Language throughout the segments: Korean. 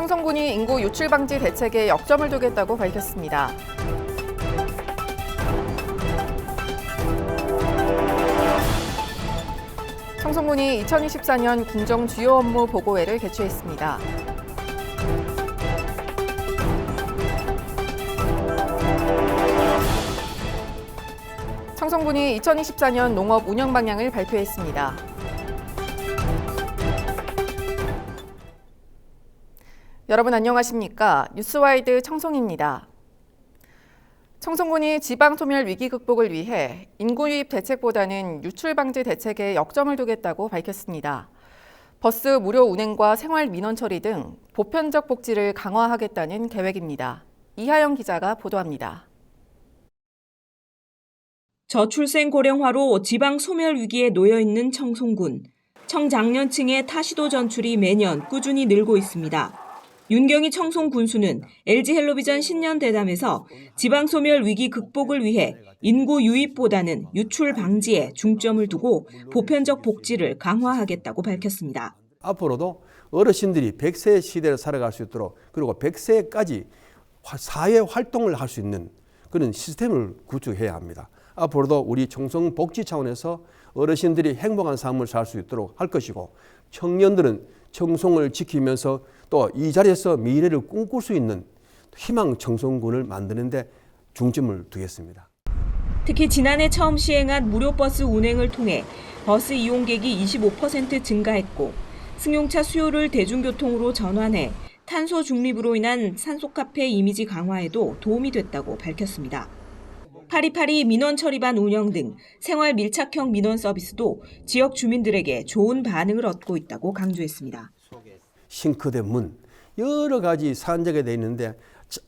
청송군이 인구 유출 방지 대책에 역점을 두겠다고 밝혔습니다. 청송군이 2024년 군정 주요 업무 보고회를 개최했습니다. 청송군이 2024년 농업 운영 방향을 발표했습니다. 여러분 안녕하십니까? 뉴스와이드 청송입니다. 청송군이 지방 소멸 위기 극복을 위해 인구 유입 대책보다는 유출 방지 대책에 역점을 두겠다고 밝혔습니다. 버스 무료 운행과 생활 민원 처리 등 보편적 복지를 강화하겠다는 계획입니다. 이하영 기자가 보도합니다. 저출생 고령화로 지방 소멸 위기에 놓여 있는 청송군. 청장년층의 타시도 전출이 매년 꾸준히 늘고 있습니다. 윤경희 청송 군수는 LG 헬로비전 신년 대담에서 지방 소멸 위기 극복을 위해 인구 유입보다는 유출 방지에 중점을 두고 보편적 복지를 강화하겠다고 밝혔습니다. 앞으로도 어르신들이 100세 시대를 살아갈 수 있도록 그리고 100세까지 사회 활동을 할 수 있는 그런 시스템을 구축해야 합니다. 앞으로도 우리 청송 복지 차원에서 어르신들이 행복한 삶을 살 수 있도록 할 것이고 청년들은 청송을 지키면서 또 이 자리에서 미래를 꿈꿀 수 있는 희망 청송군을 만드는데 중점을 두겠습니다. 특히 지난해 처음 시행한 무료 버스 운행을 통해 버스 이용객이 25% 증가했고 승용차 수요를 대중교통으로 전환해 탄소 중립으로 인한 산소 카페 이미지 강화에도 도움이 됐다고 밝혔습니다. 파리파리 민원 처리반 운영 등 생활 밀착형 민원 서비스도 지역 주민들에게 좋은 반응을 얻고 있다고 강조했습니다. 싱크대 문 여러 가지 산적에 돼 있는데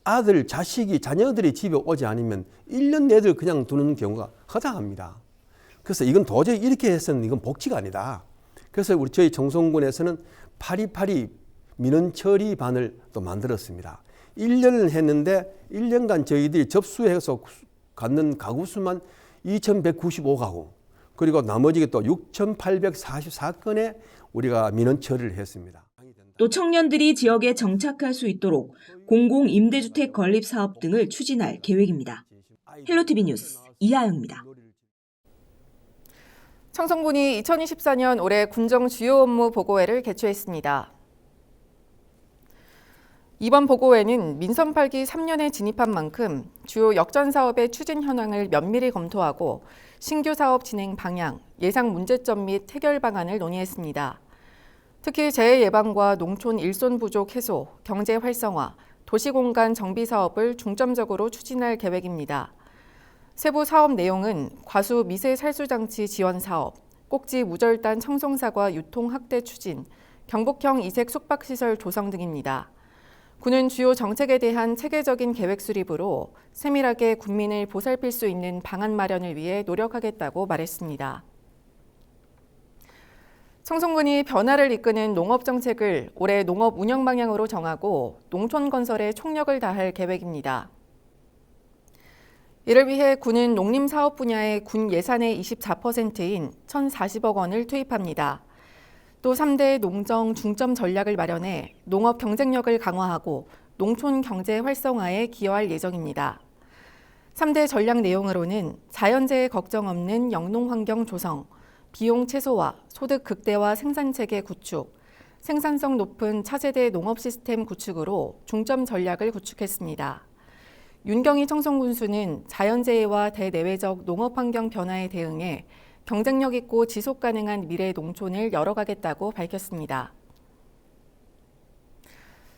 아들 자식이 자녀들이 집에 오지 않으면 1년 내들 그냥 두는 경우가 허다합니다. 그래서 이건 도저히 이렇게 해서는 이건 복지가 아니다. 그래서 우리 저희 정송군에서는 파리파리 민원 처리반을 또 만들었습니다. 1년을 했는데 1년간 저희들이 접수해서 갖는 가구 수만 2,195가구 그리고 나머지 또 6,844건의 우리가 민원 처리를 했습니다. 또 청년들이 지역에 정착할 수 있도록 공공 임대주택 건립 사업 등을 추진할 계획입니다. 헬로티비 뉴스 이하영입니다. 청송군이 2024년 올해 군정 주요 업무 보고회를 개최했습니다. 이번 보고회는 민선 8기 3년에 진입한 만큼 주요 역전 사업의 추진 현황을 면밀히 검토하고 신규 사업 진행 방향, 예상 문제점 및 해결 방안을 논의했습니다. 특히 재해 예방과 농촌 일손 부족 해소, 경제 활성화, 도시공간 정비 사업을 중점적으로 추진할 계획입니다. 세부 사업 내용은 과수 미세 살수 장치 지원 사업, 꼭지 무절단 청송사과 유통 확대 추진, 경북형 이색 숙박 시설 조성 등입니다. 군은 주요 정책에 대한 체계적인 계획 수립으로 세밀하게 국민을 보살필 수 있는 방안 마련을 위해 노력하겠다고 말했습니다. 청송군이 변화를 이끄는 농업 정책을 올해 농업 운영 방향으로 정하고 농촌 건설에 총력을 다할 계획입니다. 이를 위해 군은 농림 사업 분야의 군 예산의 24%인 1,040억 원을 투입합니다. 또 3대 농정 중점 전략을 마련해 농업 경쟁력을 강화하고 농촌 경제 활성화에 기여할 예정입니다. 3대 전략 내용으로는 자연재해 걱정 없는 영농 환경 조성, 비용 최소화, 소득 극대화 생산 체계 구축, 생산성 높은 차세대 농업 시스템 구축으로 중점 전략을 구축했습니다. 윤경희 청송군수는 자연재해와 대내외적 농업 환경 변화에 대응해 경쟁력 있고 지속 가능한 미래 농촌을 열어가겠다고 밝혔습니다.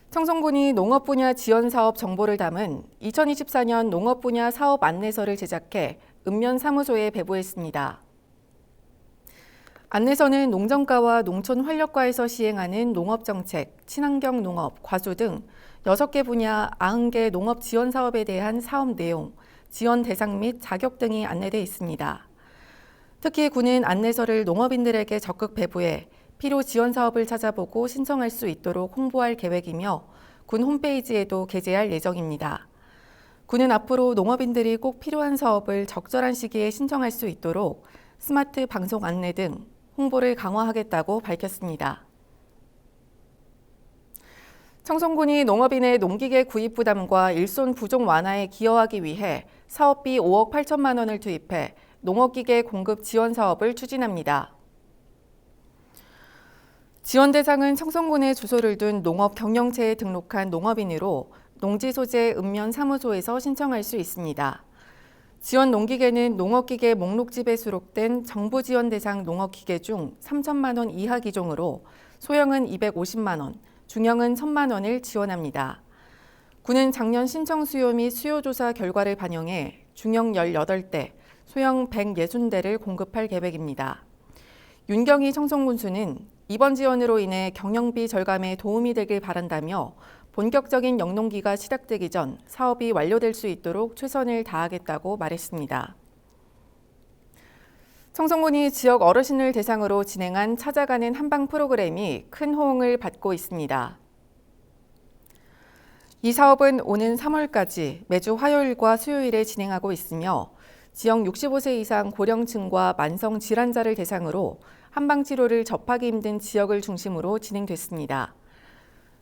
청송군이 농업 분야 지원 사업 정보를 담은 2024년 농업 분야 사업 안내서를 제작해 읍면 사무소에 배부했습니다. 안내서는 농정과와 농촌 활력과에서 시행하는 농업정책, 친환경 농업, 과수 등 6개 분야 90개 농업 지원 사업에 대한 사업 내용, 지원 대상 및 자격 등이 안내돼 있습니다. 특히 군은 안내서를 농업인들에게 적극 배부해 필요 지원 사업을 찾아보고 신청할 수 있도록 홍보할 계획이며 군 홈페이지에도 게재할 예정입니다. 군은 앞으로 농업인들이 꼭 필요한 사업을 적절한 시기에 신청할 수 있도록 스마트 방송 안내 등 홍보를 강화하겠다고 밝혔습니다. 청송군이 농업인의 농기계 구입 부담과 일손 부족 완화에 기여하기 위해 사업비 5억 8천만 원을 투입해 농업기계 공급 지원 사업을 추진합니다. 지원 대상은 청송군에 주소를 둔 농업 경영체에 등록한 농업인으로 농지 소재 읍면 사무소에서 신청할 수 있습니다. 지원 농기계는 농업기계 목록집에 수록된 정부 지원 대상 농업기계 중 3천만 원 이하 기종으로 소형은 250만 원, 중형은 1천만 원을 지원합니다. 군은 작년 신청 수요 및 수요 조사 결과를 반영해 중형 18대, 소형 160대를 공급할 계획입니다. 윤경희 청송군수는 이번 지원으로 인해 경영비 절감에 도움이 되길 바란다며 본격적인 영농기가 시작되기 전 사업이 완료될 수 있도록 최선을 다하겠다고 말했습니다. 청송군이 지역 어르신을 대상으로 진행한 찾아가는 한방 프로그램이 큰 호응을 받고 있습니다. 이 사업은 오는 3월까지 매주 화요일과 수요일에 진행하고 있으며 지역 65세 이상 고령층과 만성 질환자를 대상으로 한방 치료를 접하기 힘든 지역을 중심으로 진행됐습니다.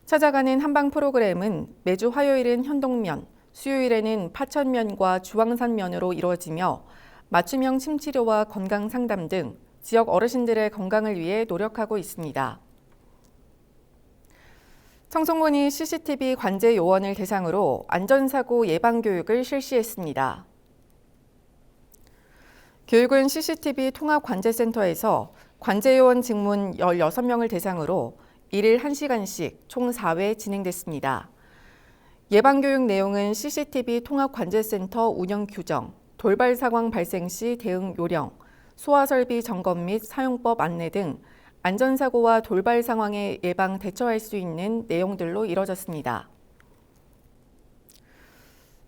찾아가는 한방 프로그램은 매주 화요일은 현동면, 수요일에는 파천면과 주황산면으로 이루어지며 맞춤형 침치료와 건강 상담 등 지역 어르신들의 건강을 위해 노력하고 있습니다. 청송군이 CCTV 관제 요원을 대상으로 안전사고 예방 교육을 실시했습니다. 교육은 CCTV 통합관제센터에서 관제요원 직문 16명을 대상으로 1일 1시간씩 총 4회 진행됐습니다. 예방교육 내용은 CCTV 통합관제센터 운영 규정, 돌발 상황 발생 시 대응 요령, 소화설비 점검 및 사용법 안내 등 안전사고와 돌발 상황에 예방 대처할 수 있는 내용들로 이뤄졌습니다.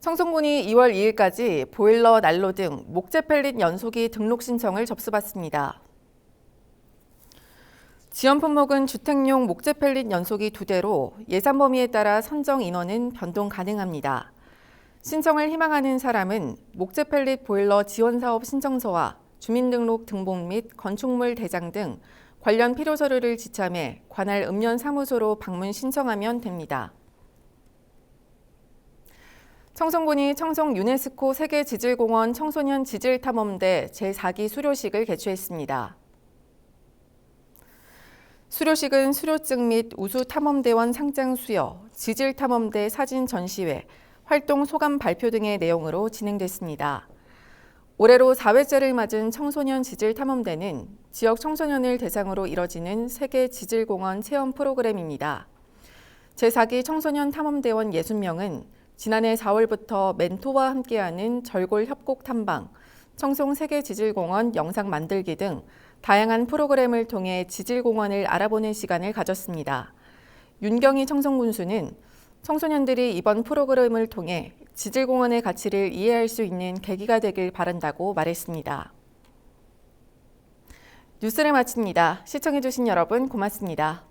청송군이 2월 2일까지 보일러 난로 등 목재 펠릿 연소기 등록 신청을 접수받습니다. 지원 품목은 주택용 목재 펠릿 연소기 2대로 예산 범위에 따라 선정 인원은 변동 가능합니다. 신청을 희망하는 사람은 목재 펠릿 보일러 지원 사업 신청서와 주민등록 등본 및 건축물 대장 등 관련 필요 서류를 지참해 관할 읍면 사무소로 방문 신청하면 됩니다. 청송군이 청송 유네스코 세계지질공원 청소년 지질탐험대 제4기 수료식을 개최했습니다. 수료식은 수료증 및 우수탐험대원 상장 수여, 지질탐험대 사진 전시회, 활동 소감 발표 등의 내용으로 진행됐습니다. 올해로 4회째를 맞은 청소년 지질탐험대는 지역 청소년을 대상으로 이뤄지는 세계 지질공원 체험 프로그램입니다. 제4기 청소년 탐험대원 60명은 지난해 4월부터 멘토와 함께하는 절골 협곡 탐방, 청송 세계 지질공원 영상 만들기 등 다양한 프로그램을 통해 지질공원을 알아보는 시간을 가졌습니다. 윤경희 청송군수는 청소년들이 이번 프로그램을 통해 지질공원의 가치를 이해할 수 있는 계기가 되길 바란다고 말했습니다. 뉴스를 마칩니다. 시청해주신 여러분 고맙습니다.